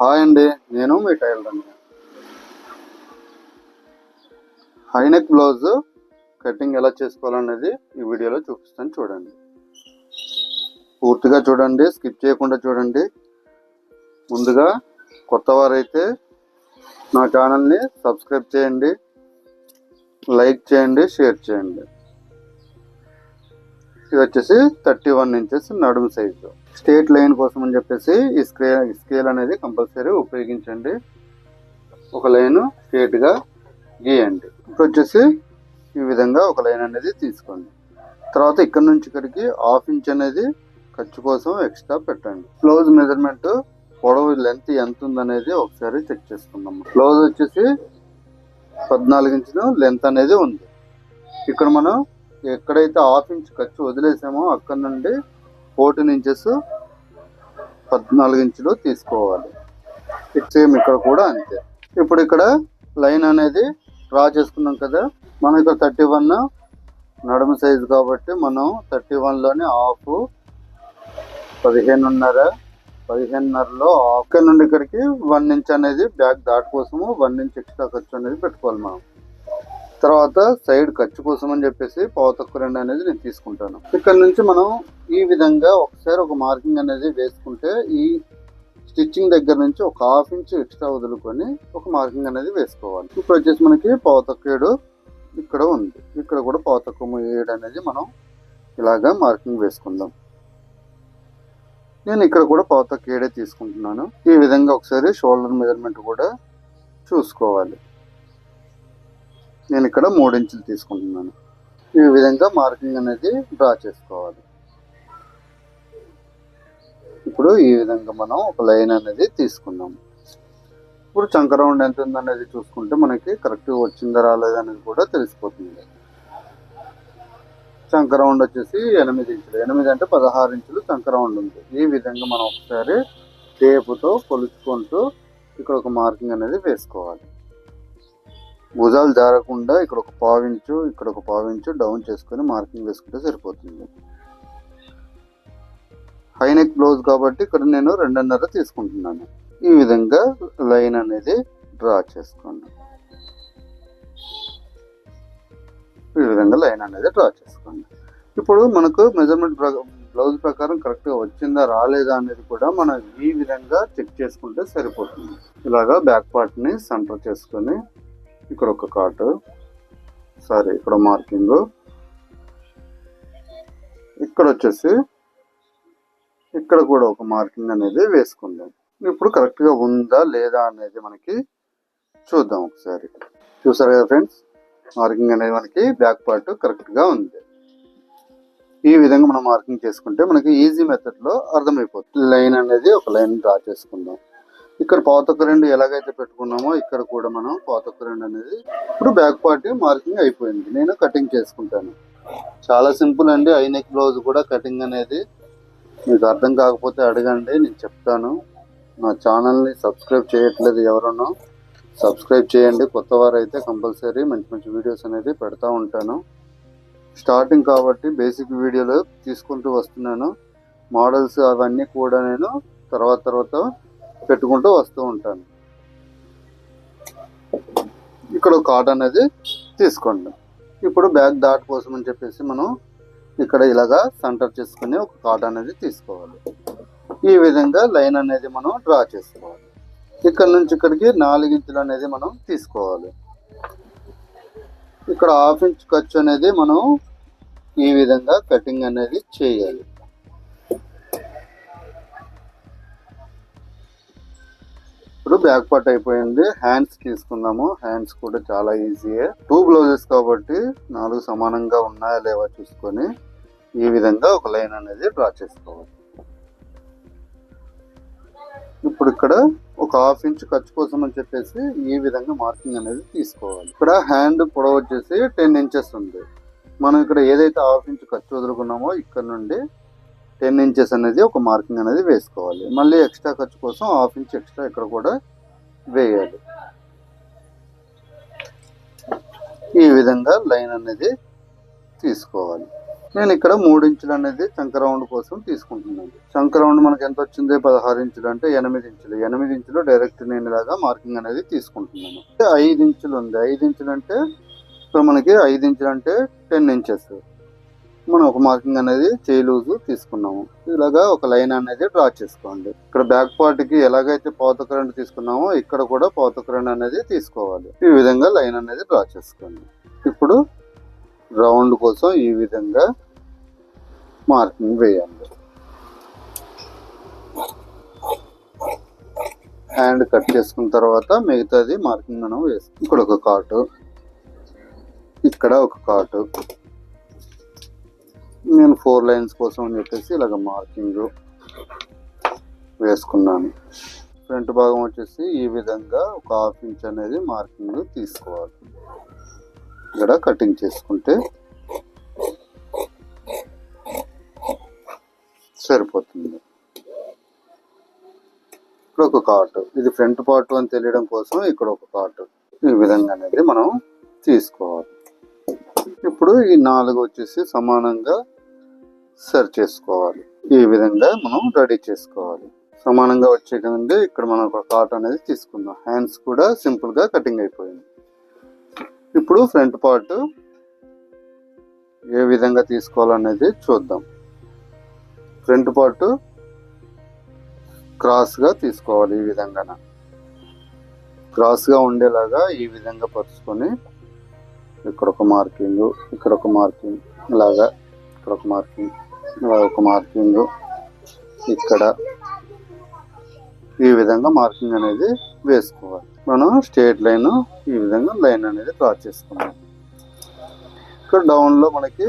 Hi అండి నేను మీ టైలర్ అండి. హైనెక్ బ్లౌజ్ కటింగ్ ఎలా చేసుకోవాలనేది ఈ వీడియోలో చూపిస్తాను చూడండి. పూర్తిగా చూడండి స్కిప్ చేయకుండా చూడండి. ముందుగా కొత్త వారైతే నా ఛానల్ని సబ్స్క్రైబ్ చేయండి లైక్ చేయండి షేర్ చేయండి. ఇది వచ్చేసి థర్టీ వన్ ఇంచెస్ నడుము సైజు స్టేట్ లైన్ కోసం అని చెప్పేసి ఈ స్కే స్కేల్ అనేది కంపల్సరీ ఉపయోగించండి. ఒక లైన్ స్ట్రేట్గా గీయండి. ఇప్పుడు వచ్చేసి ఈ విధంగా ఒక లైన్ అనేది తీసుకోండి. తర్వాత ఇక్కడ నుంచి ఇక్కడికి హాఫ్ ఇంచ్ అనేది ఖర్చు కోసం ఎక్స్ట్రా పెట్టండి. క్లోజ్ మెజర్మెంట్ పొడవు లెంత్ ఎంత ఉందనేది ఒకసారి చెక్ చేసుకుందాం. క్లోజ్ వచ్చేసి పద్నాలుగు ఇంచులు లెంత్ అనేది ఉంది. ఇక్కడ మనం ఎక్కడైతే హాఫ్ ఇంచ్ ఖర్చు వదిలేసామో అక్కడ నుండి ఫోర్టీన్ ఇంచెస్ పద్నాలుగు ఇంచులు తీసుకోవాలి. సేమ్ ఇక్కడ కూడా అంతే. ఇప్పుడు ఇక్కడ లైన్ అనేది డ్రా చేసుకున్నాం కదా మనం ఇక్కడ థర్టీ వన్ నడుము సైజు కాబట్టి మనం థర్టీ వన్లోనే హాఫ్ పదిహేనున్నర పదిహేనున్నరలో ఇక్కడ నుండి ఇక్కడికి వన్ ఇంచ్ అనేది బ్యాక్ దాట్ కోసము వన్ ఇంచ్ ఎక్స్ట్రా ఖర్చు అనేది పెట్టుకోవాలి మనం. తర్వాత సైడ్ ఖర్చు కోసం అని చెప్పేసి పావు రెండు అనేది నేను తీసుకుంటాను. ఇక్కడ నుంచి మనం ఈ విధంగా ఒకసారి ఒక మార్కింగ్ అనేది వేసుకుంటే ఈ స్టిచ్చింగ్ దగ్గర నుంచి ఒక హాఫ్ ఇంచ్ ఎక్స్ట్రా వదులుకొని ఒక మార్కింగ్ అనేది వేసుకోవాలి. ఇప్పుడు వచ్చేసి మనకి పావు ఇక్కడ ఉంది. ఇక్కడ కూడా పావు ఏడు అనేది మనం ఇలాగా మార్కింగ్ వేసుకుందాం. నేను ఇక్కడ కూడా పావు ఏడే తీసుకుంటున్నాను. ఈ విధంగా ఒకసారి షోల్డర్ మెజర్మెంట్ కూడా చూసుకోవాలి. నేను ఇక్కడ మూడు ఇంచులు తీసుకుంటున్నాను. ఈ విధంగా మార్కింగ్ అనేది డ్రా చేసుకోవాలి. ఇప్పుడు ఈ విధంగా మనం ఒక లైన్ అనేది తీసుకున్నాము ఇప్పుడు చంక రౌండ్ ఎంత ఉందనేది చూసుకుంటే మనకి కరెక్ట్గా వచ్చిందా రాలేదనేది కూడా తెలిసిపోతుంది. చంక రౌండ్ వచ్చేసి ఎనిమిది ఇంచులు. ఎనిమిది అంటే పదహారు ఇంచులు చంక రౌండ్ ఉంది. ఈ విధంగా మనం ఒకసారి టేపుతో కొలుచుకుంటూ ఇక్కడ ఒక మార్కింగ్ అనేది వేసుకోవాలి. భుజాలు జారకుండా ఇక్కడ ఒక పావించు ఇక్కడ ఒక పావించు డౌన్ చేసుకొని మార్కింగ్ వేసుకుంటే సరిపోతుంది. హైనెక్ బ్లౌజ్ కాబట్టి ఇక్కడ నేను రెండున్నర తీసుకుంటున్నాను. ఈ విధంగా లైన్ అనేది డ్రా చేసుకోండి. ఈ విధంగా లైన్ అనేది డ్రా చేసుకోండి. ఇప్పుడు మనకు మెజర్మెంట్ బ్లౌజ్ ప్రకారం కరెక్ట్గా వచ్చిందా రాలేదా అనేది కూడా మనం ఈ విధంగా చెక్ చేసుకుంటే సరిపోతుంది. ఇలాగా బ్యాక్ పార్ట్ని సెంటర్ చేసుకొని ఇక్కడ ఒక కాటు సారీ ఇక్కడ మార్కింగ్. ఇక్కడ వచ్చేసి ఇక్కడ కూడా ఒక మార్కింగ్ అనేది వేసుకుందాం. ఇప్పుడు కరెక్ట్గా ఉందా లేదా అనేది మనకి చూద్దాం ఒకసారి. చూసారు కదా ఫ్రెండ్స్? మార్కింగ్ అనేది మనకి బ్యాక్ పార్ట్ కరెక్ట్గా ఉంది. ఈ విధంగా మనం మార్కింగ్ చేసుకుంటే మనకి ఈజీ మెథడ్లో అర్థమైపోతుంది. లైన్ అనేది ఒక లైన్ డ్రా చేసుకుందాం. ఇక్కడ పాతొక్క రెండు ఎలాగైతే పెట్టుకున్నామో ఇక్కడ కూడా మనం పాతొక్క రెండు అనేది ఇప్పుడు బ్యాక్ పార్టీ మార్కింగ్ అయిపోయింది. నేను కటింగ్ చేసుకుంటాను. చాలా సింపుల్ అండి. ఐనెక్ బ్లౌజ్ కూడా కటింగ్ అనేది. మీకు అర్థం కాకపోతే అడగండి. నేను చెప్తాను. నా ఛానల్ని సబ్స్క్రైబ్ చేయట్లేదు ఎవరన్నా. సబ్స్క్రైబ్ చేయండి. కొత్త వారైతే అయితే కంపల్సరీ మంచి మంచి వీడియోస్ అనేది పెడతా ఉంటాను. స్టార్టింగ్ కాబట్టి బేసిక్ వీడియోలు తీసుకుంటూ వస్తున్నాను. మోడల్స్ అవన్నీ కూడా నేను తర్వాత తర్వాత పెట్టుకుంటూ వస్తూ ఉంటాను. ఇక్కడ ఒక కార్డ్ అనేది తీసుకోండి. ఇప్పుడు బ్యాగ్ డాట్ కోసం అని చెప్పేసి మనం ఇక్కడ ఇలాగా సెంటర్ చేసుకుని ఒక కార్డ్ అనేది తీసుకోవాలి. ఈ విధంగా లైన్ అనేది మనం డ్రా చేసుకోవాలి. ఇక్కడ నుంచి ఇక్కడికి నాలుగించులు అనేది మనం తీసుకోవాలి. ఇక్కడ హాఫ్ ఇంచ్ ఖర్చు అనేది మనం ఈ విధంగా కటింగ్ అనేది చేయాలి. ఇప్పుడు బ్యాక్ పార్ట్ అయిపోయింది. హ్యాండ్స్ తీసుకుందాము హ్యాండ్స్ కూడా చాలా ఈజీయే టూ బ్లౌజెస్ కాబట్టి నాలుగు సమానంగా ఉన్నాయా లేవా చూసుకొని ఈ విధంగా ఒక లైన్ అనేది డ్రా చేసుకోవాలి. ఇప్పుడు ఇక్కడ ఒక హాఫ్ ఇంచ్ ఖర్చు కోసం అని చెప్పేసి ఈ విధంగా మార్కింగ్ అనేది తీసుకోవాలి. ఇక్కడ హ్యాండ్ పొడవు వచ్చేసి టెన్ ఇంచెస్ ఉంది. మనం ఇక్కడ ఏదైతే హాఫ్ ఇంచ్ ఖర్చు వదులుకున్నామో ఇక్కడ నుండి టెన్ ఇంచెస్ అనేది ఒక మార్కింగ్ అనేది వేసుకోవాలి. మళ్ళీ ఎక్స్ట్రా ఖర్చు కోసం హాఫ్ ఇంచ్ ఎక్స్ట్రా ఇక్కడ కూడా వేయాలి. ఈ విధంగా లైన్ అనేది తీసుకోవాలి. నేను ఇక్కడ మూడు ఇంచులు అనేది రౌండ్ కోసం తీసుకుంటున్నాను. చంక రౌండ్ ఎంత వచ్చింది? పదహారు ఇంచులు అంటే ఎనిమిది ఇంచులు. ఎనిమిది ఇంచులు డైరెక్ట్ నేను ఇలాగా మార్కింగ్ అనేది తీసుకుంటున్నాను. అంటే ఐదు ఇంచులు ఉంది. ఐదు ఇంచులు అంటే ఇప్పుడు మనకి ఐదు ఇంచులు అంటే టెన్ ఇంచెస్. మనం ఒక మార్కింగ్ అనేది చేయి లూజు తీసుకున్నాము. ఇలాగా ఒక లైన్ అనేది డ్రా చేసుకోండి. ఇక్కడ బ్యాక్ పార్ట్కి ఎలాగైతే పోత కరెంట్ తీసుకున్నామో ఇక్కడ కూడా పోత కరెంట్ అనేది తీసుకోవాలి. ఈ విధంగా లైన్ అనేది డ్రా చేసుకోండి. ఇప్పుడు రౌండ్ కోసం ఈ విధంగా మార్కింగ్ వేయండి. హ్యాండ్ కట్ చేసుకున్న తర్వాత మిగతాది మార్కింగ్ మనం వేసుకుంటాం ఇక్కడ ఒక కాటు ఇక్కడ ఒక కాటు నేను ఫోర్ లైన్స్ కోసం అని చెప్పేసి ఇలాగ మార్కింగ్ వేసుకున్నాను. ఫ్రంట్ భాగం వచ్చేసి ఈ విధంగా ఒక హాఫ్ ఇంచ్ అనేది మార్కింగ్ తీసుకోవాలి. ఇక్కడ కటింగ్ చేసుకుంటే సరిపోతుంది. ఇక్కడ ఒక కార్ట్ ఇది ఫ్రంట్ పార్ట్ అని తెలియడం కోసం ఇక్కడ ఒక కార్ట్ ఈ విధంగా అనేది మనం తీసుకోవాలి. ఇప్పుడు ఈ నాలుగు వచ్చేసి సమానంగా సరి చేసుకోవాలి. ఈ విధంగా మనం రెడీ చేసుకోవాలి. సమానంగా వచ్చే కదండి ఇక్కడ మనం ఒక కాట్ అనేది తీసుకుందాం. హ్యాండ్స్ కూడా సింపుల్గా కటింగ్ అయిపోయింది. ఇప్పుడు ఫ్రంట్ పార్ట్ ఏ విధంగా తీసుకోవాలనేది చూద్దాం. ఫ్రంట్ పార్ట్ క్రాస్గా తీసుకోవాలి ఈ విధంగా క్రాస్గా ఉండేలాగా ఈ విధంగా పరుచుకొని ఇక్కడ ఒక మార్కింగ్ ఇక్కడ ఒక మార్కింగ్ ఇలాగా ఇక్కడ ఒక మార్కింగ్ ఇలా ఒక మార్కింగ్ ఇక్కడ. ఈ విధంగా మార్కింగ్ అనేది వేసుకోవాలి. మనం స్ట్రేట్ లైన్ ఈ విధంగా లైన్ అనేది డ్రా చేసుకున్నాం. ఇక్కడ డౌన్లో మనకి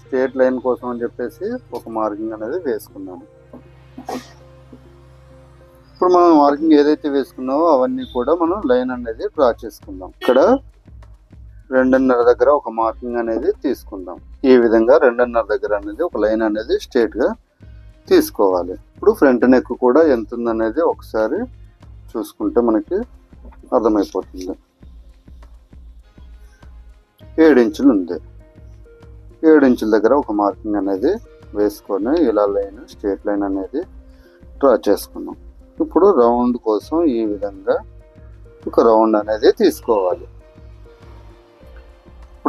స్ట్రేట్ లైన్ కోసం అని చెప్పేసి ఒక మార్కింగ్ అనేది వేసుకున్నాము ఇప్పుడు మనం మార్కింగ్ ఏదైతే వేసుకున్నామో అవన్నీ కూడా మనం లైన్ అనేది డ్రా చేసుకుందాం. ఇక్కడ రెండున్నర దగ్గర ఒక మార్కింగ్ అనేది తీసుకుందాం. ఈ విధంగా రెండున్నర దగ్గర అనేది ఒక లైన్ అనేది స్ట్రేట్గా తీసుకోవాలి. ఇప్పుడు ఫ్రంట్ నెక్ కూడా ఎంత ఉందనేది ఒకసారి చూసుకుంటే మనకి అర్థమైపోతుంది. ఏడించులు ఇంచులు ఉంది. ఏడించుల ఇంచుల దగ్గర ఒక మార్కింగ్ అనేది వేసుకొని ఇలా లైన్ స్ట్రేట్ లైన్ అనేది డ్రా చేసుకున్నాం ఇప్పుడు రౌండ్ కోసం ఈ విధంగా ఒక రౌండ్ అనేది తీసుకోవాలి.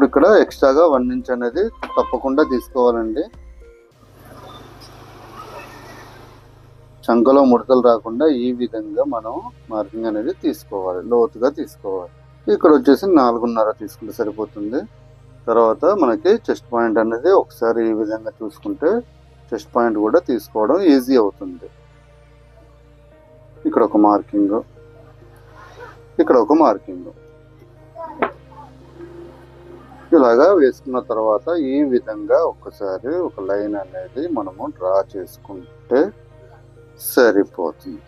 ఇక్కడ ఎక్స్ట్రాగా వన్ ఇంచ్ అనేది తప్పకుండా తీసుకోవాలండి. చంకలో ముడతలు రాకుండా ఈ విధంగా మనం మార్కింగ్ అనేది తీసుకోవాలి లోతుగా తీసుకోవాలి. ఇక్కడ వచ్చేసి నాలుగున్నర తీసుకుంటే సరిపోతుంది. తర్వాత మనకి చెస్ట్ పాయింట్ అనేది ఒకసారి ఈ విధంగా చూసుకుంటే చెస్ట్ పాయింట్ కూడా తీసుకోవడం ఈజీ అవుతుంది. ఇక్కడ ఒక మార్కింగ్ ఇక్కడ ఒక మార్కింగ్. ఇలాగా వేసుకున్న తర్వాత ఈ విధంగా ఒకసారి ఒక లైన్ అనేది మనము డ్రా చేసుకుంటే సరిపోతుంది.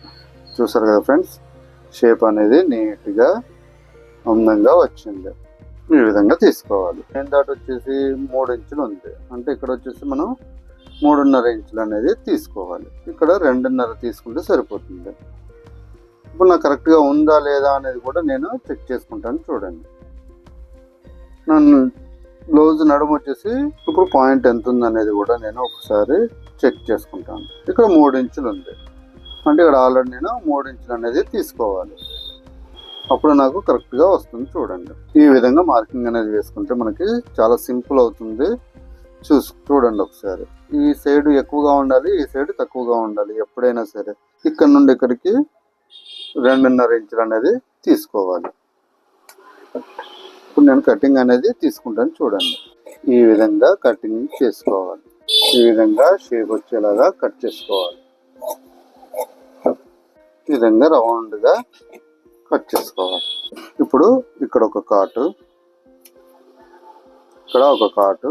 చూసారు కదా ఫ్రెండ్స్? షేప్ అనేది నీట్గా అందంగా వచ్చింది. ఈ విధంగా తీసుకోవాలి. నేను దాటి వచ్చేసి మూడు ఇంచులు ఉంది. అంటే ఇక్కడ వచ్చేసి మనం మూడున్నర ఇంచులు అనేది తీసుకోవాలి. ఇక్కడ రెండున్నర తీసుకుంటే సరిపోతుంది. ఇప్పుడు నాకు కరెక్ట్గా ఉందా లేదా అనేది కూడా నేను చెక్ చేసుకుంటాను. చూడండి. నన్ను లోజ్ నడుము వచ్చేసి ఇప్పుడు పాయింట్ ఎంత ఉంది అనేది కూడా నేను ఒకసారి చెక్ చేసుకుంటాను. ఇక్కడ మూడు ఇంచులు ఉంది అంటే ఇక్కడ ఆల్రెడీ నేను మూడు ఇంచులు అనేది తీసుకోవాలి. అప్పుడు నాకు కరెక్ట్గా వస్తుంది చూడండి. ఈ విధంగా మార్కింగ్ అనేది వేసుకుంటే మనకి చాలా సింపుల్ అవుతుంది. చూసి చూడండి ఒకసారి. ఈ సైడ్ ఎక్కువగా ఉండాలి ఈ సైడ్ తక్కువగా ఉండాలి ఎప్పుడైనా సరే. ఇక్కడ నుండి ఇక్కడికి రెండున్నర ఇంచులు అనేది తీసుకోవాలి. ఇప్పుడు నేను కటింగ్ అనేది తీసుకుంటాను చూడండి. ఈ విధంగా కటింగ్ చేసుకోవాలి. ఈ విధంగా షేప్ వచ్చేలాగా కట్ చేసుకోవాలి. ఈ విధంగా రౌండ్గా కట్ చేసుకోవాలి. ఇప్పుడు ఇక్కడ ఒక కాటు ఇక్కడ ఒక కాటు.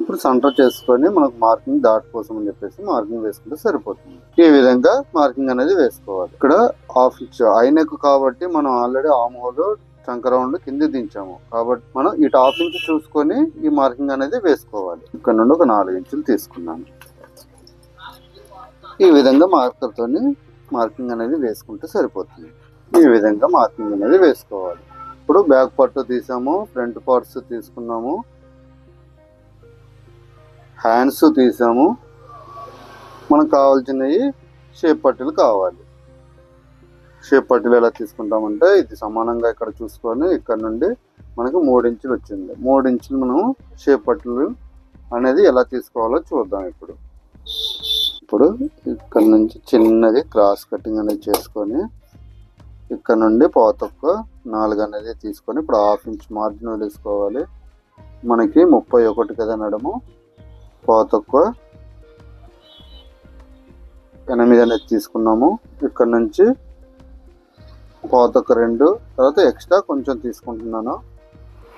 ఇప్పుడు సెంటర్ చేసుకొని మనకు మార్కింగ్ డాట్ కోసం అని చెప్పేసి మార్కింగ్ వేసుకుంటే సరిపోతుంది. ఈ విధంగా మార్కింగ్ అనేది వేసుకోవాలి. ఇక్కడ హాఫ్ ఇంచ్ ఐనెక్ కాబట్టి మనం ఆల్రెడీ ఆమ్ హోల్ చంక కింద దించాము. కాబట్టి మనం ఈ టాప్ నుంచి చూసుకొని ఈ మార్కింగ్ అనేది వేసుకోవాలి. ఇక్కడ నుండి ఒక నాలుగు ఇంచులు తీసుకున్నాను. ఈ విధంగా మార్కర్తో మార్కింగ్ అనేది వేసుకుంటే సరిపోతుంది. ఈ విధంగా మార్కింగ్ అనేది వేసుకోవాలి. ఇప్పుడు బ్యాక్ పార్ట్ తీసాము ఫ్రంట్ పార్ట్స్ తీసుకున్నాము. హ్యాండ్స్ తీసాము. మనకు కావాల్సినవి షేప్ పట్టులు కావాలి. షేప్ పట్టీలు ఎలా తీసుకుంటామంటే ఇది సమానంగా ఇక్కడ చూసుకొని ఇక్కడ నుండి మనకు మూడు ఇంచులు వచ్చింది. మూడు ఇంచులు మనం షేప్ పట్టీలు అనేది ఎలా తీసుకోవాలో చూద్దాం ఇప్పుడు. ఇప్పుడు ఇక్కడ నుంచి చిన్నది క్రాస్ కటింగ్ అనేది చేసుకొని ఇక్కడ నుండి పోతొక్క నాలుగు అనేది తీసుకొని ఇప్పుడు హాఫ్ ఇంచ్ మార్జిన్ వదిలేసుకోవాలి. మనకి ముప్పై ఒకటి కదా నడుము. పోతొక్క ఎనిమిది అనేది తీసుకున్నాము. ఇక్కడ నుంచి కోతకు రెండు తర్వాత ఎక్స్ట్రా కొంచెం తీసుకుంటున్నాను.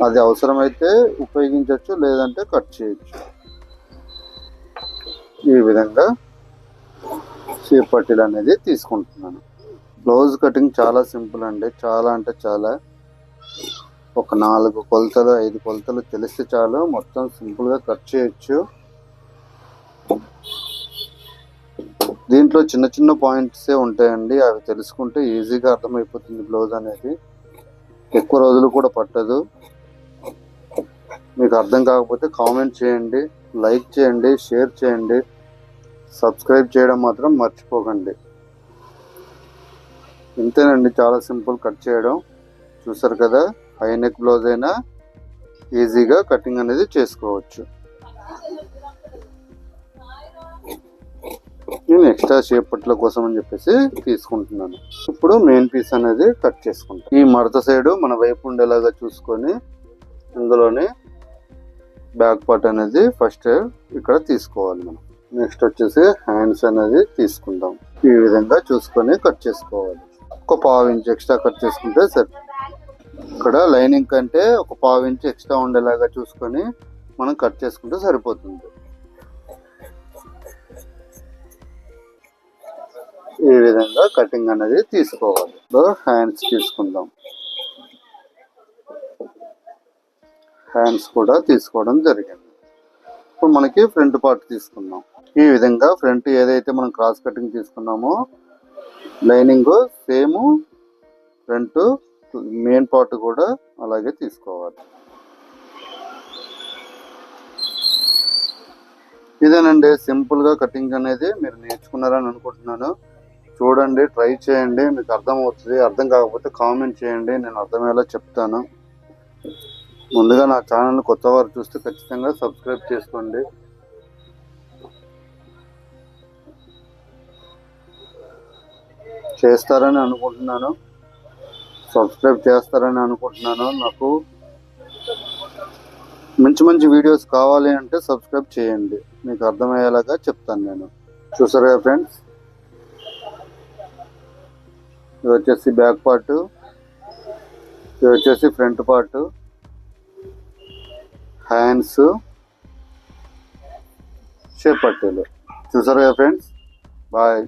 అది అవసరమైతే ఉపయోగించవచ్చు లేదంటే కట్ చేయొచ్చు. ఈ విధంగా షేప్ పట్టీలు అనేది తీసుకుంటున్నాను. బ్లౌజ్ కటింగ్ చాలా సింపుల్ అండి. చాలా అంటే చాలా. ఒక నాలుగు కొలతలు ఐదు కొలతలు తెలిస్తే చాలు. మొత్తం సింపుల్గా కట్ చేయొచ్చు. దీంట్లో చిన్న చిన్న పాయింట్సే ఉంటాయండి. అవి తెలుసుకుంటే ఈజీగా అర్థమైపోతుంది బ్లౌజ్ అనేది. ఎక్కువ రోజులు కూడా పట్టదు. మీకు అర్థం కాకపోతే కామెంట్ చేయండి లైక్ చేయండి షేర్ చేయండి. సబ్స్క్రైబ్ చేయడం మాత్రం మర్చిపోకండి. ఇంతేనండి చాలా సింపుల్ కట్ చేయడం. చూసారు కదా హై నెక్ బ్లౌజ్ అయినా ఈజీగా కటింగ్ అనేది చేసుకోవచ్చు. నేను ఎక్స్ట్రా షేప్ పట్ల కోసం అని చెప్పేసి తీసుకుంటున్నాను. ఇప్పుడు మెయిన్ పీస్ అనేది కట్ చేసుకుంటాం. ఈ మడత సైడు మన వైపు ఉండేలాగా చూసుకొని ఇందులోనే బ్యాక్ పార్ట్ అనేది ఫస్ట్ ఇక్కడ తీసుకోవాలి మనం. నెక్స్ట్ వచ్చేసి హ్యాండ్స్ అనేది తీసుకుంటాం ఈ విధంగా చూసుకొని కట్ చేసుకోవాలి. ఒక పావు ఇంచ్ ఎక్స్ట్రా కట్ చేసుకుంటే సరి. ఇక్కడ లైనింగ్ కంటే ఒక పావు ఇంచ్ ఎక్స్ట్రా ఉండేలాగా చూసుకొని మనం కట్ చేసుకుంటే సరిపోతుంది. ఈ విధంగా కటింగ్ అనేది తీసుకోవాలి. హ్యాండ్స్ తీసుకుందాం. హ్యాండ్స్ కూడా తీసుకోవడం జరిగింది. ఇప్పుడు మనకి ఫ్రంట్ పార్ట్ తీసుకుందాం. ఈ విధంగా ఫ్రంట్ ఏదైతే మనం క్రాస్ కటింగ్ తీసుకున్నామో lining same front main part కూడా అలాగే తీసుకోవాలి. ఇదేనండి. సింపుల్గా కటింగ్ అనేది మీరు నేర్చుకున్నారని అనుకుంటున్నాను. చూడండి ట్రై చేయండి మీకు అర్థం అవుతుంది అర్థం కాకపోతే కామెంట్ చేయండి నేను అర్థమయ్యేలా చెప్తాను. ముందుగా నా ఛానల్ కొత్త వారు చూస్తే ఖచ్చితంగా సబ్స్క్రైబ్ చేసుకోండి. చేస్తారని అనుకుంటున్నాను. సబ్స్క్రైబ్ చేస్తారని అనుకుంటున్నాను. నాకు మంచి మంచి వీడియోస్ కావాలి అంటే సబ్స్క్రైబ్ చేయండి. మీకు అర్థమయ్యేలాగా చెప్తాను నేను. చూసారుగా ఫ్రెండ్స్? ఇది వచ్చేసి బ్యాక్ పార్ట్. ఇది వచ్చేసి ఫ్రంట్ పార్ట్. హ్యాండ్స్. షేప్ పట్టీలు చూసారు కదా ఫ్రెండ్స్? బాయ్.